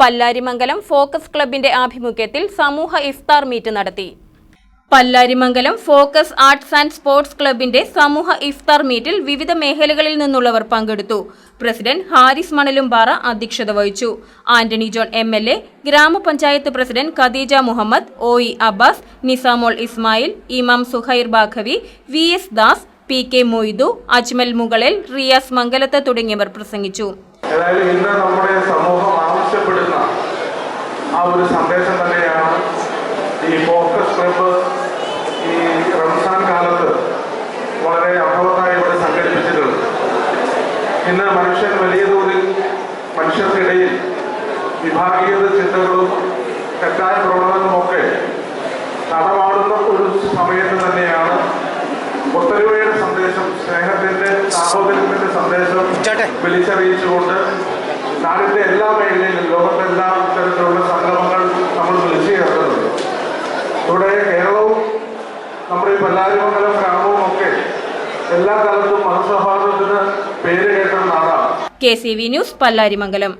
Pallarimangalam focus ക്ലബിന്റെ ആഭിമുഖ്യത്തിൽ സമൂഹ ഇഫ്താർ മീറ്റ് നടത്തി. Pallarimangalam focus arts and sports ക്ലബിന്റെ സമൂഹ ഇഫ്താർ മീറ്റിൽ വിവിധ മേഖലകളിൽ നിന്നുള്ളവർ പങ്കെടുത്തു. പ്രസിഡന്റ് ഹാരിസ് മണലുംപാറ അധ്യക്ഷത വഹിച്ചു. Antony John M L A ഗ്രാമപഞ്ചായത്ത് president Khadeeja Muhammad O E Abbas Nisamol Ismail Imam Suhair Baqavi V S Das P K Moidu Ajmal Mukalal Riyas Mangalath തുടങ്ങിയവർ പ്രസംഗിച്ചു. ഏതായാലും ഇന്ന് നമ്മുടെ സമൂഹം ആവശ്യപ്പെടുന്ന ആ ഒരു സന്ദേശം തന്നെയാണ് ഈ ഫോക്കസ് ക്ലബ്ബ് ഈ റംസാൻ കാലത്ത് വളരെ അർത്ഥവത്തായി ഇവിടെ സംഘടിപ്പിച്ചിട്ടുള്ളത്. ഇന്ന് മനുഷ്യൻ വലിയ തോതിൽ മനുഷ്യർക്കിടയിൽ വിഭാഗീയത ചിന്തകളും തെറ്റായ പ്രവണതകളുമൊക്കെ നടമാടുന്ന ഒരു സമയത്ത് തന്നെയാണ് ഒത്തൊരുമയുടെ സന്ദേശം സ്നേഹത്തിന്റെ സാഹോദര്യത്തിന്റെ സന്ദേശം വിളിച്ചറിയിച്ചുകൊണ്ട് നാടിന്റെ എല്ലാ മേഖലയിലും ലോകത്തെ എല്ലാ തരത്തിലുള്ള സംഗമങ്ങൾ നമ്മൾ വിളിച്ചു ചേർക്കുന്നുണ്ട്. ഇവിടെ കേരളവും നമ്മുടെ ഈ പല്ലാരിമംഗലം ഗ്രാമവും ഒക്കെ എല്ലാ കാലത്തും മതസൗഹാർദ്ദത്തിന് പേര് കേട്ട നാടാണ്. K C V news Pallarimangalam.